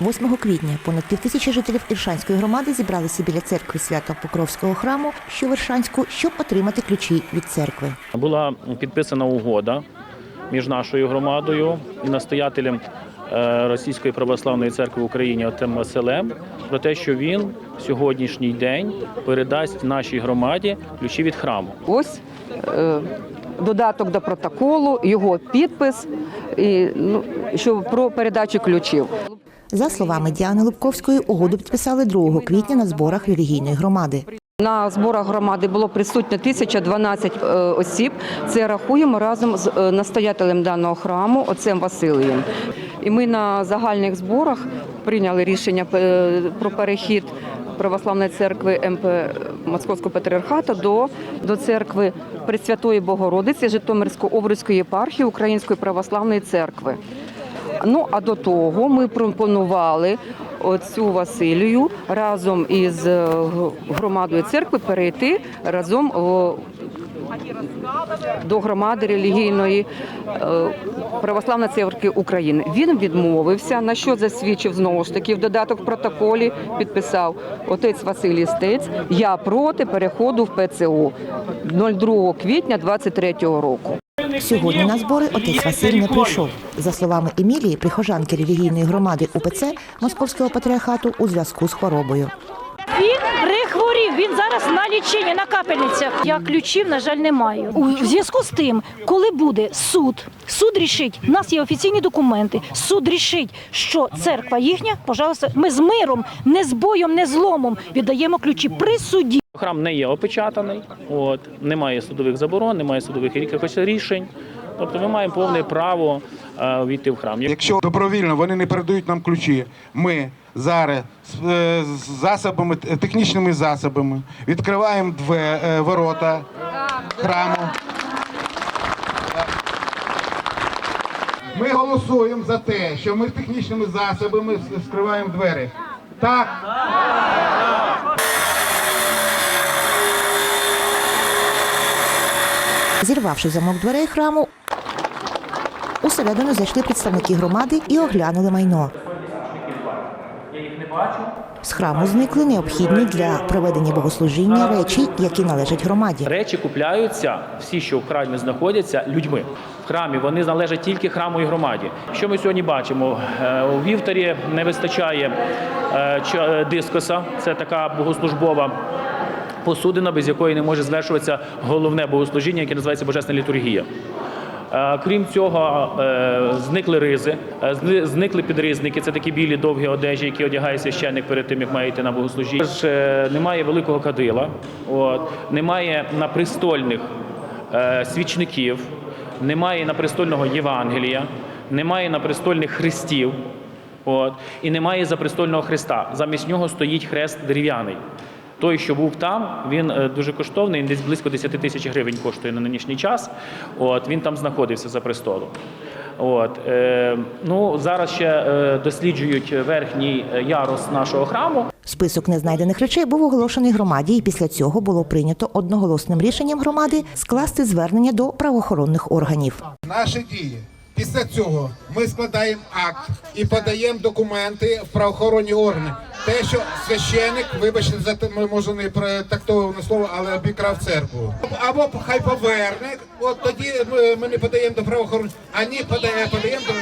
8 квітня понад півтисячі жителів Іршанської громади зібралися біля церкви Свято-Покровського храму, що в Іршанську, щоб отримати ключі від церкви. Була підписана угода між нашою громадою і настоятелем е, Російської православної церкви в Україні Отем Василем про те, що він в сьогоднішній день передасть нашій громаді ключі від храму. Ось е, додаток до протоколу, його підпис і ну, що про передачу ключів. За словами Діани Лубковської, угоду підписали 2 квітня на зборах релігійної громади. На зборах громади було присутньо 1012 е, осіб. Це рахуємо разом з е, настоятелем даного храму, отцем Василієм. І ми на загальних зборах прийняли рішення е, про перехід православної церкви МП Московського патріархату до, до церкви Пресвятої Богородиці Житомирсько-Овруцької єпархії Української православної церкви. Ну а до того ми пропонували отцю Василію разом із е, громадою церкви перейти разом до громади релігійної е, православної церкви України. Він відмовився, на що засвідчив знову ж таки в додаток в протоколі підписав отець Василій Стець. Я проти переходу в ПЦУ 02 квітня 23 року. Сьогодні на збори отець Василь не прийшов. За словами Емілії, прихожанки релігійної громади УПЦ Московського патріархату у зв'язку з хворобою. Він прихворів. Він зараз на ліченні, на капельницях. Я ключів, на жаль, не маю. У зв'язку з тим, коли буде суд, суд рішить. У нас є офіційні документи. Суд рішить, що церква їхня. Пожалуйста, ми з миром, не з боєм, не зломом віддаємо ключі при суді. Храм не є опечатаний, от немає судових заборон, немає судових якихось рішень. Тобто ми маємо повне право е, війти в храм. Якщо добровільно вони не передають нам ключі, ми зараз е, з засобами, технічними засобами відкриваємо две, е, ворота храму. Ми голосуємо за те, що ми технічними засобами скриваємо двері. Так. Зірвавши замок дверей храму, усередину зайшли представники громади і оглянули майно. З храму зникли необхідні для проведення богослужіння речі, які належать громаді. Речі купляються, всі, що в храмі знаходяться, людьми. В храмі вони належать тільки храму і громаді. Що ми сьогодні бачимо? Е, У вівторі не вистачає е, е, дискоса, це така богослужбова посудина, без якої не може звершуватися головне богослужіння, яке називається Божесна літургія. Е, Крім цього, е, зникли ризи, е, зникли підризники. Це такі білі довгі одежі, які одягає священник перед тим, як має йти на богослужіння. Немає великого кадила, от, немає на престольних свічників, немає на престольного Євангелія, немає на престольних хрестів. От, і немає запрестольного хреста. Замість нього стоїть хрест дерев'яний. Той, що був там, він е, дуже коштовний, десь близько 10 тисяч гривень коштує на нинішній час. От, він там знаходився за престолом. От, е, ну, зараз ще е, досліджують верхній е, ярус нашого храму. Список незнайдених речей був оголошений громаді, і після цього було прийнято одноголосним рішенням громади скласти звернення до правоохоронних органів. Наші дії. Після цього ми складаємо акт і подаємо документи в правоохоронні органи. Те, що священик, вибачте, за те, ми може не тактоване слово, але обікрав церкву. Або хай поверне, от тоді ми, ми не подаємо до правоохоронних, а ні, подає, подаємо до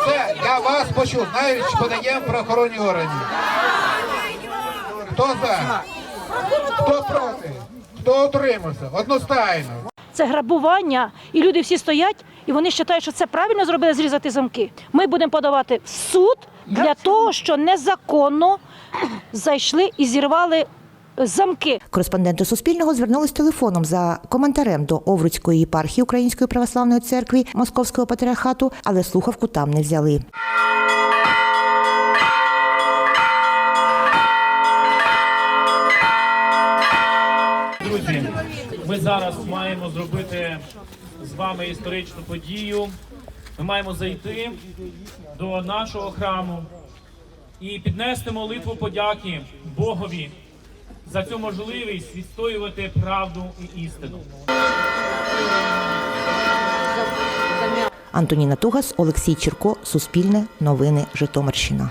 Все, я вас почув, навіть подаємо правоохоронні органи. Хто за? Хто проти? Хто утримався? Одностайно. Це грабування, і люди всі стоять, і вони вважають, що це правильно зробили зрізати замки. Ми будемо подавати в суд для того, що незаконно зайшли і зірвали замки. Кореспонденти Суспільного звернулись телефоном за коментарем до Овруцької єпархії Української православної церкви Московського патріархату, але слухавку там не взяли. Зараз маємо зробити з вами історичну подію. Ми маємо зайти до нашого храму і піднести молитву подяки Богові за цю можливість відстоювати правду і істину. Антоніна Тугас, Олексій Черко, Суспільне, Новини Житомирщина.